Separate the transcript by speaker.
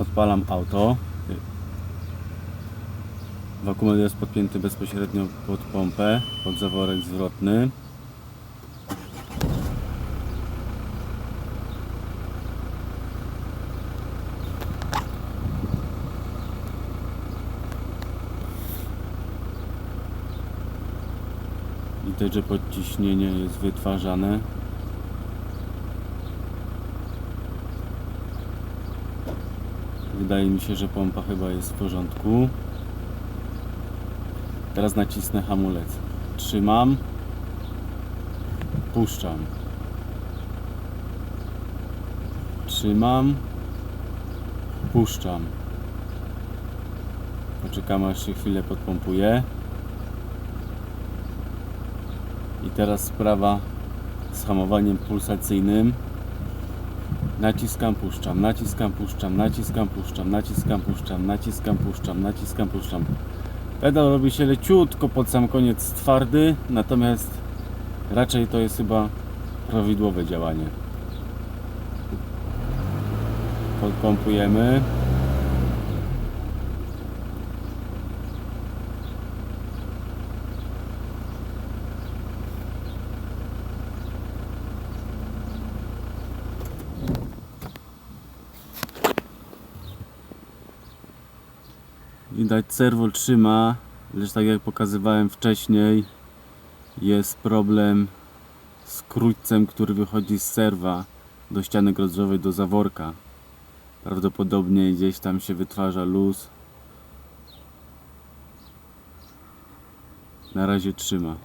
Speaker 1: Odpalam auto. Wakuum jest podpięty bezpośrednio pod pompę, pod zaworek zwrotny. Widać, że podciśnienie jest wytwarzane. Wydaje mi się, że pompa chyba jest w porządku. Teraz nacisnę hamulec. Trzymam. Puszczam. Trzymam. Puszczam. Poczekamy aż się chwilę podpompuje. I teraz sprawa z hamowaniem pulsacyjnym. Naciskam, puszczam, naciskam, puszczam, naciskam, puszczam, naciskam, puszczam, naciskam, puszczam, naciskam, puszczam. Pedał robi się leciutko pod sam koniec twardy, natomiast raczej to jest chyba prawidłowe działanie. Podpompujemy. Widać serwo trzyma, lecz tak jak pokazywałem wcześniej jest problem z krótcem, który wychodzi z serwa do ściany grodziowej, do zaworka. Prawdopodobnie gdzieś tam się wytwarza luz. Na razie trzyma.